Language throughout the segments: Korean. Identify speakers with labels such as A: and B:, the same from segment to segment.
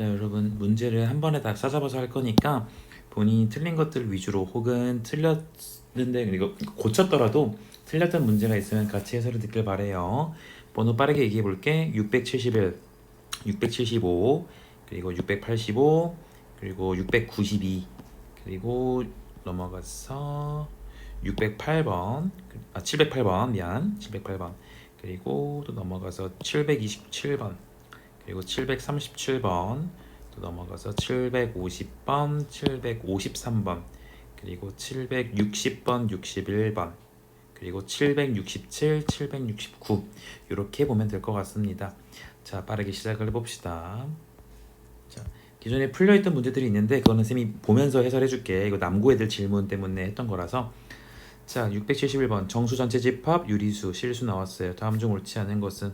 A: 자 여러분 문제를 한 번에 다 찾아봐서 할 거니까 본인이 틀린 것들 위주로 혹은 틀렸는데 그리고 고쳤더라도 틀렸던 문제가 있으면 같이 해설을 듣길 바래요. 번호 빠르게 얘기해 볼게. 671, 675, 그리고 685, 그리고 692, 그리고 넘어가서 608번, 아 708번 미안, 708번. 그리고 또 넘어가서 727번. 그리고 737번 또 넘어가서 750번, 753번 그리고 760번, 61번 그리고 767, 769 이렇게 보면 될 것 같습니다. 자 빠르게 시작을 해봅시다. 자 기존에 풀려있던 문제들이 있는데 그거는 쌤이 보면서 해설해줄게. 이거 남고 애들 질문 때문에 했던 거라서 자 671번 정수 전체 집합 유리수 실수 나왔어요. 다음 중 옳지 않은 것은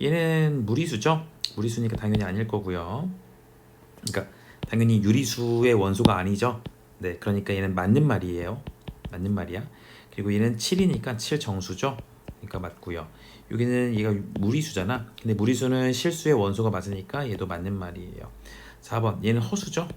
A: 얘는 무리수죠? 무리수니까 당연히 아닐 거고요. 그러니까 당연히 유리수의 원소가 아니죠. 네, 그러니까 얘는 맞는 말이에요. 맞는 말이야. 그리고 얘는 7이니까 7 정수죠. 그러니까 맞고요. 여기는 얘가 무리수잖아. 근데 무리수는 실수의 원소가 맞으니까 얘도 맞는 말이에요. 4번 얘는 허수죠.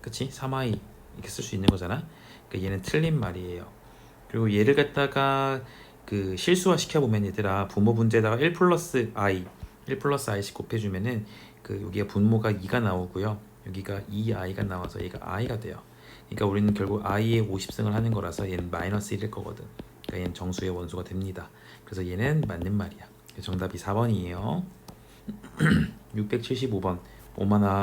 A: 그치? 3i 이렇게 쓸 수 있는 거잖아. 그러니까 얘는 틀린 말이에요. 그리고 얘를 갖다가 그 실수화 시켜보면 얘들아 분모 분제에다가 1 플러스 i 1 플러스 i씩 곱해주면은 그 여기가 분모가 2가 나오고요. 여기가 2i가 나와서 얘가 i가 돼요. 그러니까 우리는 결국 i의 50승을 하는 거라서 얘는 마이너스 1일 거거든. 그러니까 얘는 정수의 원소가 됩니다. 그래서 얘는 맞는 말이야. 정답이 4번이에요. 675번 오마나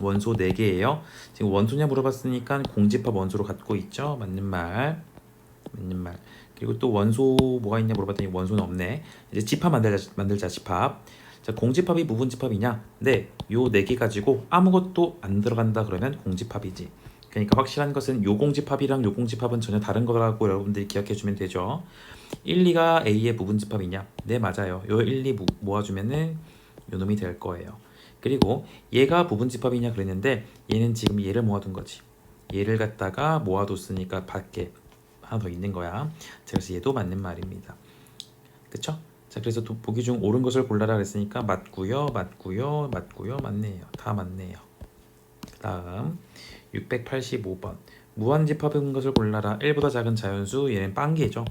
A: 원소 4개예요. 지금 원소냐 물어봤으니까 공집합 원소로 갖고 있죠. 맞는 말. 맞는 말. 그리고 또 원소 뭐가 있냐 물어봤더니 원소는 없네. 이제 집합 만들자, 만들자 집합. 자, 공집합이 무분집합이냐? 네, 요 네 개 가지고 아무것도 안 들어간다 그러면 공집합이지. 그러니까 확실한 것은 요 공집합이랑 요 공집합은 전혀 다른 거라고 여러분들이 기억해 주면 되죠. 1, 2가 A의 부분집합이냐? 네, 맞아요. 요 1, 2 모- 모아주면은 요 놈이 될 거예요. 그리고 얘가 부분집합이냐 그랬는데 얘는 지금 얘를 모아둔 거지. 얘를 갖다가 모아뒀으니까 밖에 하나 더 있는 거야. 자, 그래서 얘도 맞는 말입니다. 그쵸? 자, 그래서 또 보기 중 옳은 것을 골라라 그랬으니까 맞고요, 맞고요, 맞고요, 맞네요. 다 맞네요. 다음 685번 무한집합인 것을 골라라. 1보다 작은 자연수 얘는 빵개죠.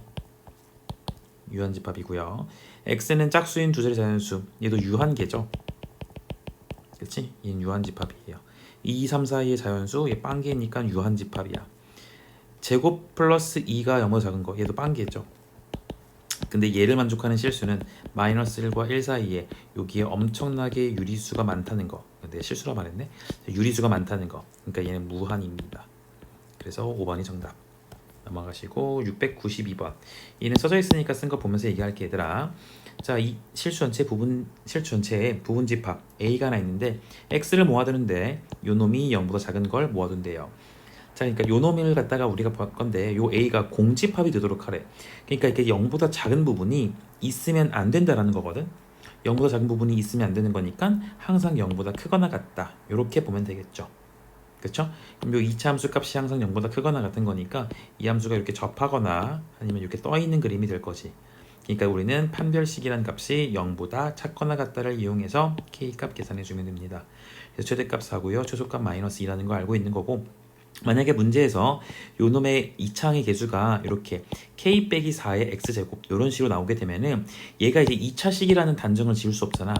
A: 유한집합이고요. x는 짝수인 두 자리 자연수 얘도 유한계죠. 그렇지? 얘는 유한집합이에요. 2, 3, 4의 자연수 얘 빵개니까 유한집합이야. 제곱 플러스 2가 0보다 작은 거 얘도 빵개죠. 근데 얘를 만족하는 실수는 마이너스 1과 1 사이에 여기에 엄청나게 유리수가 많다는 거. 근데 실수라 말했네. 유리수가 많다는 거. 그러니까 얘는 무한입니다. 그래서 5번이 정답. 넘어가시고 692번. 얘는 써져 있으니까 쓴 거 보면서 얘기할게 얘들아. 자, 이 실수 전체 부분 실수 전체에 부분 집합 a가 하나 있는데 x를 모아두는데 요 놈이 0보다 작은 걸 모아둔대요. 자, 그러니까 요 놈을 갖다가 우리가 볼 건데 요 a가 공집합이 되도록 하래. 그러니까 이게 0보다 작은 부분이 있으면 안 된다라는 거거든. 0보다 작은 부분이 있으면 안 되는 거니까 항상 0보다 크거나 같다. 이렇게 보면 되겠죠. 그렇죠? 그럼 요 2차 함수 값이 항상 0보다 크거나 같은 거니까 이 함수가 이렇게 접하거나 아니면 이렇게 떠 있는 그림이 될 거지. 그러니까 우리는 판별식이라는 값이 0보다 작거나 같다를 이용해서 k 값 계산해 주면 됩니다. 그래서 최대값 4고요. 최소값 마이너스 2라는 거 알고 있는 거고 만약에 문제에서 요 놈의 이차항의 개수가 이렇게 k 빼기 4의 x제곱 이런 식으로 나오게 되면은 얘가 이제 2차식이라는 단정을 지을 수 없잖아.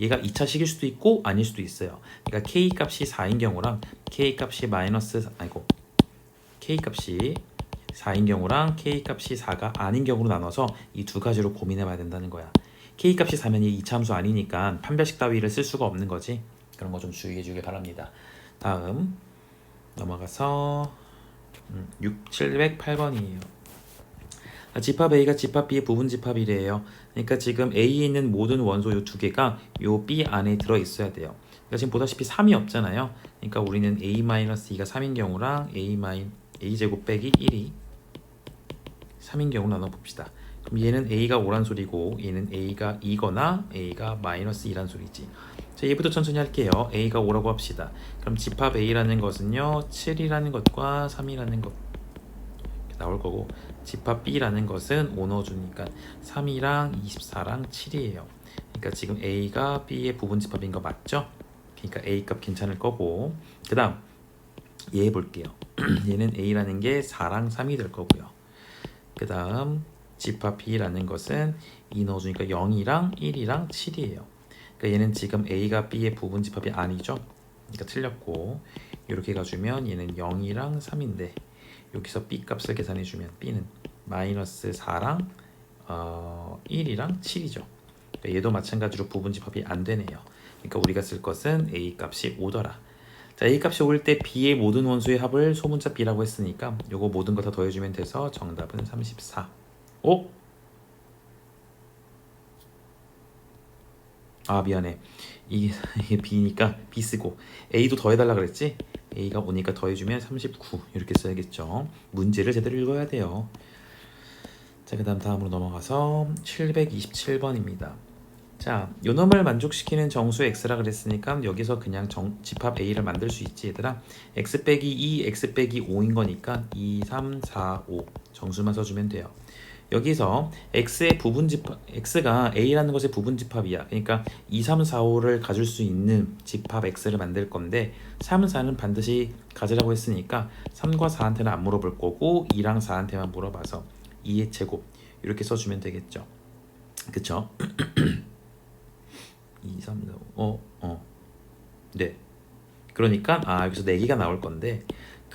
A: 얘가 2차식일 수도 있고 아닐 수도 있어요. 그러니까 k 값이 4인 경우랑 k 값이 마이너스 아이고 k 값이 4인 경우랑 k 값이 4가 아닌 경우로 나눠서 이 두 가지로 고민해 봐야 된다는 거야. k 값이 4면 이 2차 함수 아니니까 판별식 따위를 쓸 수가 없는 거지. 그런 거 좀 주의해 주길 바랍니다. 다음 넘어가서 음, 6, 708번이에요. 아, 집합 A가 집합 B의 부분 집합이래요. 그러니까 지금 A에 있는 모든 원소 요 두 개가 요 B 안에 들어 있어야 돼요. 그러니까 지금 보다시피 3이 없잖아요. 그러니까 우리는 A-2가 3인 경우랑 A A 제곱 빼기 1이 3인 경우 나눠 봅시다. 그럼 얘는 A가 5란 소리고 얘는 A가 2거나 A가 마이너스 2란 소리지. 자, 얘부터 천천히 할게요. A가 5라고 합시다. 그럼 집합 A라는 것은요. 7이라는 것과 3이라는 것 나올 거고 집합 B라는 것은 5 넣어주니까 3이랑 24랑 7이에요. 그러니까 지금 A가 B의 부분 집합인 거 맞죠? 그러니까 a 값 괜찮을 거고 그 다음 얘 볼게요. 얘는 a라는 게 4랑 3이 될 거고요. 그 다음 집합 b라는 것은 이 넣어주니까 0이랑 1이랑 7이에요. 그러니까 얘는 지금 a가 b의 부분 집합이 아니죠. 그러니까 틀렸고 이렇게 가주면 얘는 0이랑 3인데 여기서 b 값을 계산해 주면 b는 마이너스 4랑 어, 1이랑 7이죠. 그러니까 얘도 마찬가지로 부분 집합이 안 되네요. 그러니까 우리가 쓸 것은 a 값이 5더라. 자, a 값이 올 때 b의 모든 원수의 합을 소문자 b라고 했으니까 요거 모든 거 다 더해주면 돼서 정답은 34. 오? 아 미안해. 이게, b니까 b 쓰고 a도 더해달라 그랬지? a가 오니까 더해주면 39 이렇게 써야겠죠. 문제를 제대로 읽어야 돼요. 자, 그 다음 다음으로 넘어가서 727번입니다. 자, 요놈을 만족시키는 정수 x라 그랬으니까 여기서 그냥 정, 집합 a를 만들 수 있지 얘들아. x 빼기 2, x 빼기 5인 거니까 2, 3, 4, 5 정수만 써주면 돼요. 여기서 x의 부분 집합 x가 a라는 것의 부분 집합이야. 그러니까 2, 3, 4, 5를 가질 수 있는 집합 x를 만들 건데 3, 4는 반드시 가지라고 했으니까 3과 4한테는 안 물어볼 거고 2랑 4한테만 물어봐서 2의 제곱 이렇게 써주면 되겠죠. 그쵸? 2, 3, 4, 5, 어, 어. 네. 그러니까 아 여기서 4개가 나올 건데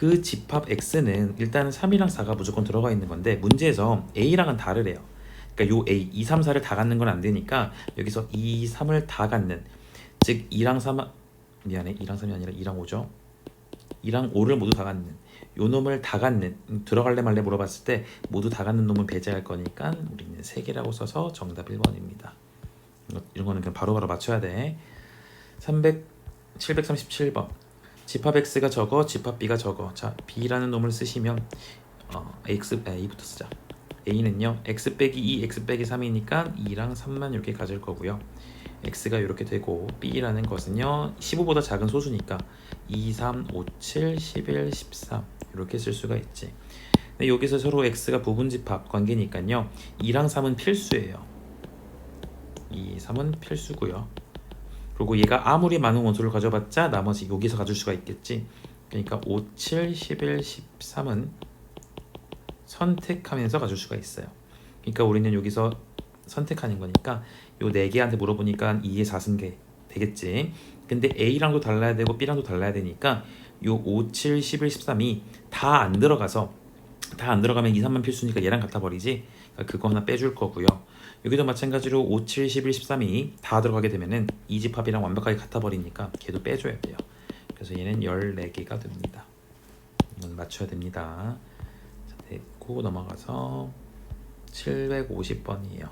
A: 그 집합 x는 일단은 3이랑 4가 무조건 들어가 있는 건데 문제에서 a랑은 다르래요. 그러니까 요 a 2, 3, 4를 다 갖는 건 안 되니까 여기서 2, 3을 다 갖는 즉 2랑 3 미안해 2랑 3이 아니라 2랑 5죠. 2랑 5를 모두 다 갖는 요 놈을 다 갖는 음, 들어갈래 말래 물어봤을 때 모두 다 갖는 놈은 배제할 거니까 우리는 3개라고 써서 정답 1번입니다. 이런 거는 그냥 바로바로 맞춰야 돼. 300 737번. 집합 x가 적어, 집합 b가 적어. 자, b라는 놈을 쓰시면 어, x a부터 쓰자. a는요. x 빼기 2, x 빼기 3이니까 2랑 3만 이렇게 가질 거고요. x가 이렇게 되고 b라는 것은요. 15보다 작은 소수니까 2, 3, 5, 7, 11, 13 이렇게 쓸 수가 있지. 근데 여기서 서로 x가 부분 집합 관계니까요. 2랑 3은 필수예요. 2, 3은 필수고요. 그리고 얘가 아무리 많은 원소를 가져봤자 나머지 여기서 가질 수가 있겠지. 그러니까 5, 7, 11, 13은 선택하면서 가질 수가 있어요. 그러니까 우리는 여기서 선택하는 거니까 요 네 개한테 물어보니까 2의 4승계 되겠지. 근데 A랑도 달라야 되고 B랑도 달라야 되니까 요 5, 7, 11, 13이 다 안 들어가서 다 안 들어가면 2, 3만 필수니까 얘랑 같아 버리지. 그러니까 그거 하나 빼줄 거고요. 여기도 마찬가지로 5, 7, 11, 13이 다 들어가게 되면은 이 집합이랑 완벽하게 같아 버리니까 걔도 빼줘야 돼요. 그래서 얘는 14개가 됩니다. 이건 맞춰야 됩니다. 자, 됐고 넘어가서 750번이에요.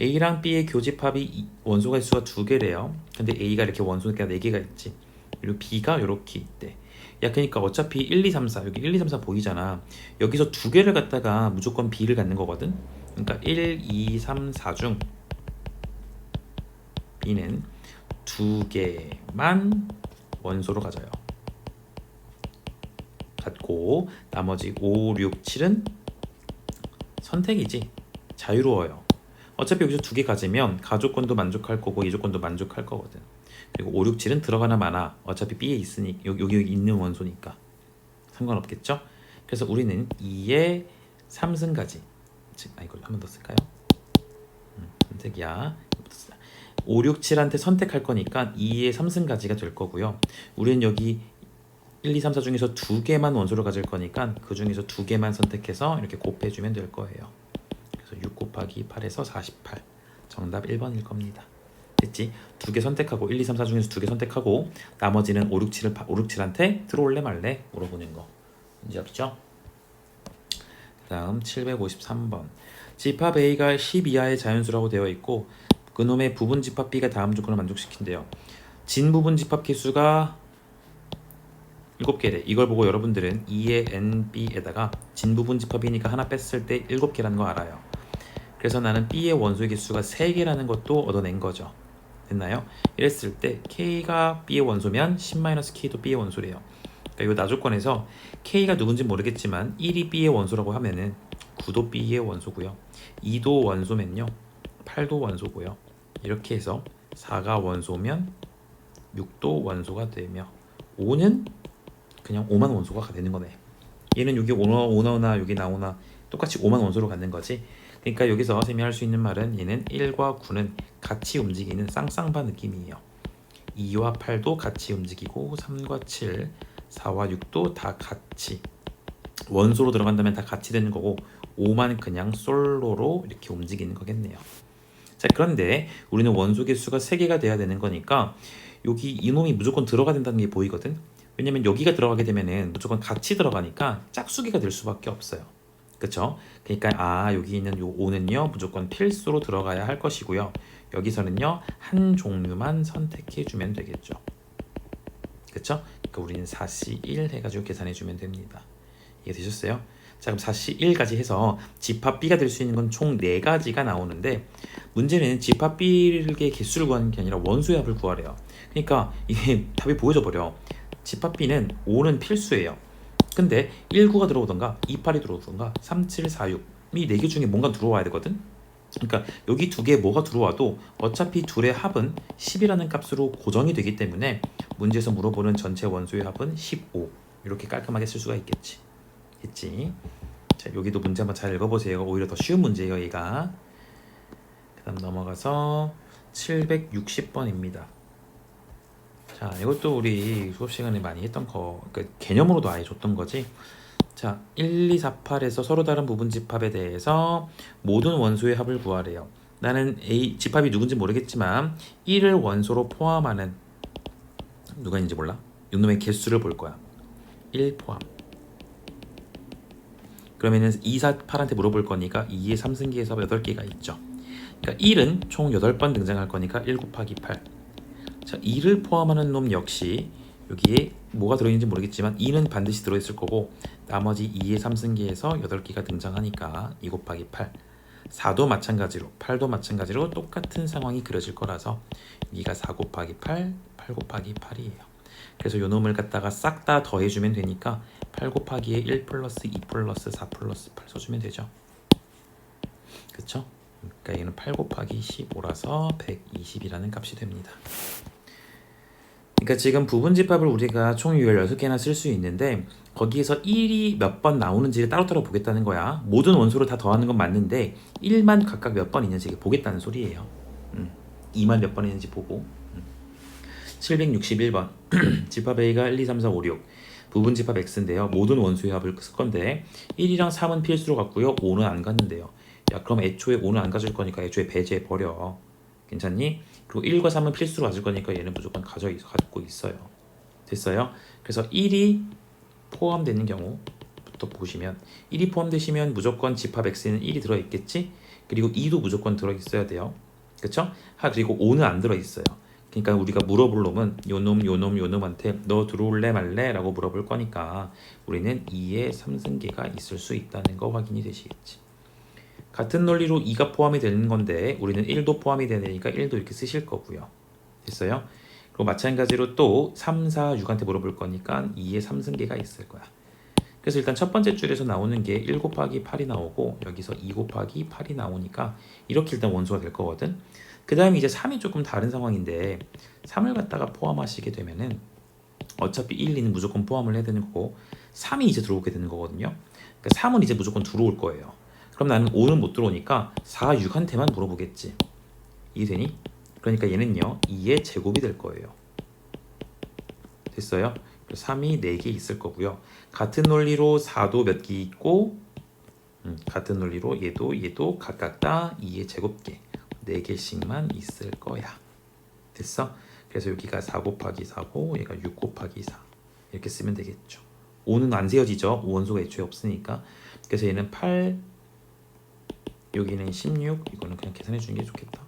A: A랑 B의 교집합이 이- 원소가 수가 두 개래요. 근데 A가 이렇게 원소가 네 개가 있지. 그리고 B가 이렇게 있대. 야, 그러니까 어차피 1, 2, 3, 4 여기 1, 2, 3, 4 보이잖아. 여기서 두 개를 갖다가 무조건 B를 갖는 거거든. 그러니까 1, 2, 3, 4 중 B는 두 개만 원소로 가져요. 갖고 나머지 5, 6, 7은 선택이지. 자유로워요. 어차피 여기서 두 개 가지면 가족권도 만족할 거고 이 조건도 만족할 거거든. 그리고 5, 6, 7은 들어가나 마나 어차피 B에 있으니 여기, 여기 있는 원소니까 상관없겠죠? 그래서 우리는 2의 3승까지 즉, 아 이걸 한 번 더 쓸까요? 음, 선택이야. 이거부터 쓰자. 5, 6, 7한테 선택할 거니까 2의 3승까지가 될 거고요. 우리는 여기 1, 2, 3, 4 중에서 두 개만 원소를 가질 거니까 그 중에서 두 개만 선택해서 이렇게 곱해주면 될 거예요. 그래서 6 곱하기 8에서 48. 정답 1번일 겁니다. 됐지? 두 개 선택하고 1, 2, 3, 4 중에서 두 개 선택하고 나머지는 5, 6, 7을 5, 6, 7한테 들어올래 말래 물어보는 거. 문제 없죠? 다음 753번. 집합 A가 10 이하의 자연수라고 되어 있고 그놈의 부분 집합 B가 다음 조건을 만족시킨대요. 진 부분 집합 개수가 7개래. 이걸 보고 여러분들은 2의 NB에다가 진 부분 집합이니까 하나 뺐을 때 7개라는 거 알아요. 그래서 나는 B의 원소의 개수가 3개라는 것도 얻어낸 거죠. 됐나요? 이랬을 때 K가 B의 원소면 10-K도 B의 원소래요. 그러니까 이 나조건에서 K가 누군지 모르겠지만 1이 B의 원소라고 하면은 9도 B의 원소고요. 2도 원소면요. 8도 원소고요. 이렇게 해서 4가 원소면 6도 원소가 되며 5는 그냥 5만 원소가 되는 거네. 얘는 여기 오나 오나오나 여기 나오나 똑같이 5만 원소로 갖는 거지. 그러니까 여기서 쌤이 할 수 있는 말은 얘는 1과 9는 같이 움직이는 쌍쌍바 느낌이에요. 2와 8도 같이 움직이고 3과 7, 4와 6도 다 같이 원소로 들어간다면 다 같이 되는 거고 5만 그냥 솔로로 이렇게 움직이는 거겠네요. 자 그런데 우리는 원소 개수가 3개가 돼야 되는 거니까 여기 이놈이 무조건 들어가야 된다는 게 보이거든. 왜냐면 여기가 들어가게 되면은 무조건 같이 들어가니까 짝수기가 될 수밖에 없어요. 그렇죠? 그러니까 아 여기 있는 요 5는요 무조건 필수로 들어가야 할 것이고요. 여기서는요 한 종류만 선택해 주면 되겠죠. 그렇죠? 그러니까 우리는 4C1 해가지고 계산해 주면 됩니다. 이해 되셨어요? 자 그럼 4C1까지 해서 집합 B가 될 수 있는 건 총 4가지가 나오는데 문제는 집합 B의 개수를 구하는 게 아니라 원소의 합을 구하래요. 그러니까 이게 답이 보여져 버려. 집합 B는 5는 필수예요. 근데 19가 들어오던가 28이 들어오던가 3746이네개 중에 뭔가 들어와야 되거든. 그러니까 여기 두 개 뭐가 들어와도 어차피 둘의 합은 10이라는 값으로 고정이 되기 때문에 문제에서 물어보는 전체 원소의 합은 15 이렇게 깔끔하게 쓸 수가 있겠지. 했지. 자 여기도 문제 한번 잘 읽어보세요. 오히려 더 쉬운 문제예요, 얘가. 그 다음 넘어가서 760번입니다. 자, 이것도 우리 수업 시간에 많이 했던 거, 그 개념으로도 아예 줬던 거지. 자, 1, 2, 4, 8에서 서로 다른 부분 집합에 대해서 모든 원소의 합을 구하래요. 나는 A 집합이 누군지 모르겠지만 1을 원소로 포함하는 누가 있는지 몰라. 이놈의 개수를 볼 거야. 1 포함. 그러면은 2, 4, 8한테 물어볼 거니까 2의 3승기에서 8개가 있죠. 그러니까 1은 총 8번 등장할 거니까 1 곱하기 8. 자, 2를 포함하는 놈 역시 여기에 뭐가 들어있는지 모르겠지만 2는 반드시 들어있을 거고 나머지 2의 3승기에서 8개가 등장하니까 2 곱하기 8 4도 마찬가지로 8도 마찬가지로 똑같은 상황이 그려질 거라서 여기가 4 곱하기 8 8 곱하기 8이에요. 그래서 요 놈을 갖다가 싹 다 더해주면 되니까 8 곱하기에 1 플러스 2 플러스 4 플러스 8 써주면 되죠. 그쵸? 그러니까 얘는 8 곱하기 15라서 120이라는 값이 됩니다 그러니까 지금 부분 집합을 우리가 총 16개나 쓸 수 있는데 거기에서 1이 몇 번 나오는지를 따로따로 보겠다는 거야. 모든 원소를 다 더하는 건 맞는데 1만 각각 몇 번 있는지 보겠다는 소리예요. 음, 2만 몇 번 있는지 보고. 음. 761번 집합 A가 1, 2, 3, 4, 5, 6 부분 집합 X인데요. 모든 원소의 합을 쓸 건데 1이랑 3은 필수로 갔고요. 5는 안 갔는데요. 야 그럼 애초에 5는 안 가질 거니까 애초에 배제해 버려. 괜찮니? 그리고 1과 3은 필수로 가질 거니까 얘는 무조건 가져 있, 갖고 있어요. 됐어요? 그래서 1이 포함되는 경우부터 보시면 1이 포함되시면 무조건 집합 X에는 1이 들어 있겠지? 그리고 2도 무조건 들어 있어야 돼요. 그렇죠? 하 그리고 5는 안 들어 있어요. 그러니까 우리가 물어볼 놈은 요놈 요놈 요놈한테 너 들어올래 말래? 라고 물어볼 거니까 우리는 2의 3승계가 있을 수 있다는 거 확인이 되시겠지. 같은 논리로 2가 포함이 되는 건데 우리는 1도 포함이 되니까 1도 이렇게 쓰실 거고요. 됐어요? 그리고 마찬가지로 또 3, 4, 6한테 물어볼 거니까 2의 3승계가 있을 거야. 그래서 일단 첫 번째 줄에서 나오는 게 1 곱하기 8이 나오고 여기서 2 곱하기 8이 나오니까 이렇게 일단 원소가 될 거거든. 그 다음에 이제 3이 조금 다른 상황인데 3을 갖다가 포함하시게 되면은 어차피 1, 2는 무조건 포함을 해야 되는 거고 3이 이제 들어오게 되는 거거든요. 그러니까 3은 이제 무조건 들어올 거예요. 그럼 나는 5는 못 들어오니까 4, 6한테만 물어보겠지. 이해되니? 그러니까 얘는요 2의 제곱이 될 거예요. 됐어요? 3이 4개 있을 거고요. 같은 논리로 4도 몇 개 있고 음, 같은 논리로 얘도 얘도 각각 다 2의 제곱계 4개씩만 있을 거야. 됐어? 그래서 여기가 4 곱하기 4고 얘가 6 곱하기 4 이렇게 쓰면 되겠죠. 5는 안 세워지죠. 원소가 애초에 없으니까. 그래서 얘는 8 여기는 16 이거는 그냥 계산해 주는 게 좋겠다.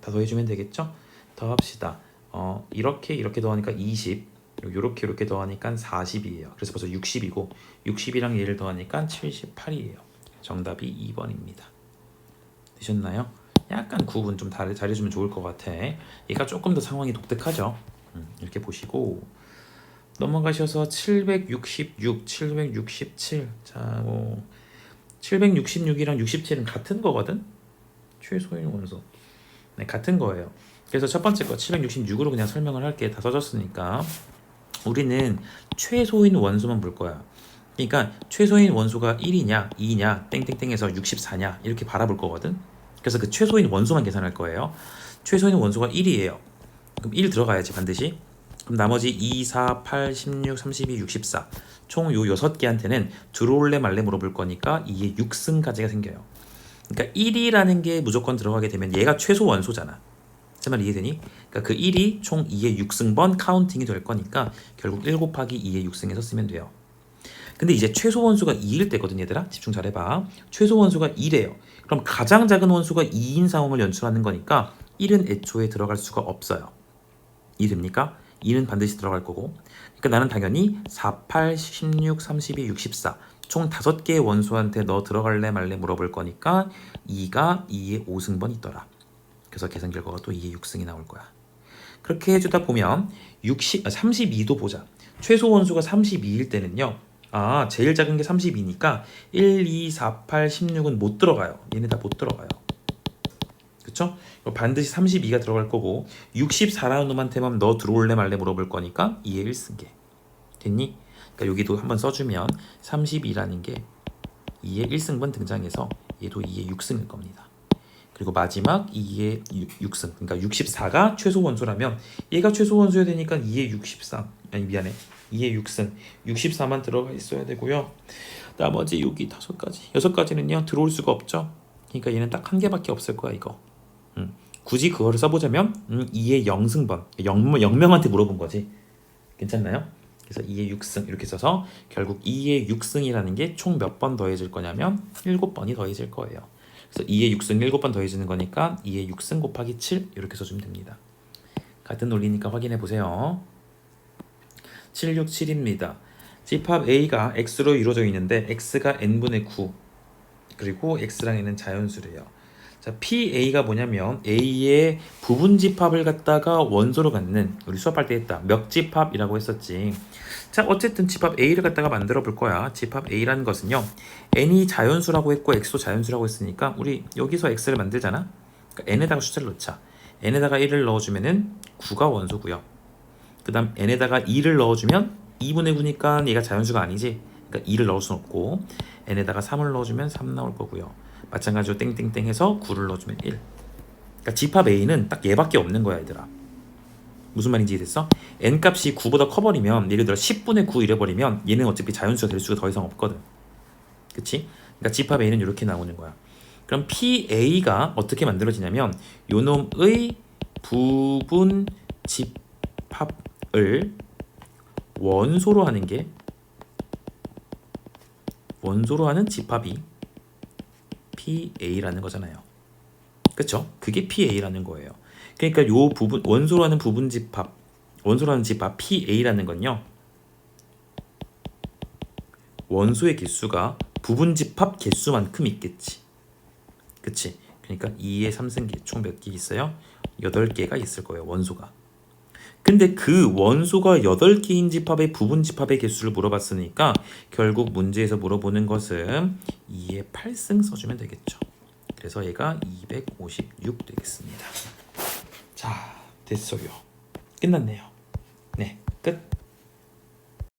A: 다 더해주면 되겠죠? 더합시다. 어 이렇게 이렇게 더하니까 20 요렇게 이렇게 더하니까 40이에요. 그래서 벌써 60이고 60이랑 얘를 더하니까 78이에요. 정답이 2번입니다. 되셨나요? 약간 구분 좀 잘- 잘해주면 좋을 것 같아. 얘가 조금 더 상황이 독특하죠. 음, 이렇게 보시고 넘어가셔서 766, 767. 자, 뭐 766이랑 67은 같은 거거든. 최소인 원소. 네, 같은 거예요. 그래서 첫 번째 거 766으로 그냥 설명을 할게. 다 써졌으니까. 우리는 최소인 원수만 볼 거야. 그러니까 최소인 원수가 1이냐, 2냐, 땡땡땡에서 64냐 이렇게 바라볼 거거든. 그래서 그 최소인 원수만 계산할 거예요. 최소인 원수가 1이에요. 그럼 1 들어가야지 반드시. 그럼 나머지 2, 4, 8, 16, 32, 64. 총 요 6개한테는 들어올래 말래 물어볼 거니까 2의 6승까지가 생겨요. 그러니까 1이라는 게 무조건 들어가게 되면 얘가 최소 원소잖아. 제 말 이해되니? 그러니까 그 1이 총 2의 6승번 카운팅이 될 거니까 결국 1 곱하기 2의 6승에서 쓰면 돼요. 근데 이제 최소 원수가 2일 때거든 얘들아. 집중 잘 해봐. 최소 원수가 2래요. 그럼 가장 작은 원수가 2인 상황을 연출하는 거니까 1은 애초에 들어갈 수가 없어요. 이해됩니까? 2는 반드시 들어갈 거고. 그러니까 나는 당연히 4, 8, 16, 32, 64. 총 5개의 원수한테 너 들어갈래 말래 물어볼 거니까 2가 2의 5승번 있더라. 그래서 계산 결과가 또 2의 6승이 나올 거야. 그렇게 해주다 보면 60, 아, 32도 보자. 최소 원수가 32일 때는요. 아, 제일 작은 게 32니까 1, 2, 4, 8, 16은 못 들어가요. 얘네 다 못 들어가요. 이거 반드시 32가 들어갈 거고 64라는 놈한테만 너 들어올래 말래 물어볼 거니까 2의 1승계. 됐니? 그러니까 여기도 한번 써주면 32라는 게 2의 1승번 등장해서 얘도 2의 6승일 겁니다. 그리고 마지막 2의 6, 승 그러니까 64가 최소 원소라면 얘가 최소 원소여야 되니까 2의 64 아니 미안해. 2의 6승 64만 들어가 있어야 되고요. 나머지 여기 다섯 가지. 여섯 가지는요 들어올 수가 없죠. 그러니까 얘는 딱 한 개밖에 없을 거야 이거. 음, 굳이 그거를 써보자면 음, 2의 0승번 0, 0명한테 물어본 거지 괜찮나요? 그래서 2의 6승 이렇게 써서 결국 2의 6승이라는 게 총 몇 번 더해질 거냐면 7번이 더해질 거예요 그래서 2의 6승 7번 더해지는 거니까 2의 6승 곱하기 7 이렇게 써주면 됩니다. 같은 논리니까 확인해 보세요. 767입니다. 집합 A가 X로 이루어져 있는데 X가 N분의 9 그리고 X랑 N은 자연수래요. 자, PA가 뭐냐면 A의 부분 집합을 갖다가 원소로 갖는 우리 수업할 때 했다. 멱집합이라고 했었지. 자, 어쨌든 집합 A를 갖다가 만들어 볼 거야. 집합 A라는 것은요. N이 자연수라고 했고 X도 자연수라고 했으니까 우리 여기서 X를 만들잖아. 그러니까 N에다가 숫자를 넣자. N에다가 1을 넣어주면은 9가 원소고요. 그 다음 N에다가 2를 넣어주면 2분의 9니까 얘가 자연수가 아니지. 그러니까 2를 넣을 순 없고 N에다가 3을 넣어주면 3 나올 거고요. 마찬가지로 땡땡땡 해서 9를 넣어주면 1. 그러니까 집합 A는 딱 얘밖에 없는 거야 얘들아. 무슨 말인지 이해됐어? n 값이 9보다 커버리면 예를 들어 10분의 9 이래버리면 얘는 어차피 자연수가 될 수가 더 이상 없거든. 그치? 그러니까 집합 A는 이렇게 나오는 거야. 그럼 PA가 어떻게 만들어지냐면 요놈의 부분 집합을 원소로 하는 게 원소로 하는 집합이 PA라는 거잖아요. 그쵸? 그게 PA라는 거예요. 그러니까 요 부분 원소로 하는 부분 집합 원소로 하는 집합 PA라는 건요. 원소의 개수가 부분 집합 개수만큼 있겠지. 그치? 그러니까 2의 3승계 총 몇 개 있어요? 8개가 있을 거예요. 원소가. 근데 그 원소가 8개인 집합의 부분 집합의 개수를 물어봤으니까 결국 문제에서 물어보는 것은 2의 8승 써주면 되겠죠. 그래서 얘가 256 되겠습니다. 자, 됐어요. 끝났네요.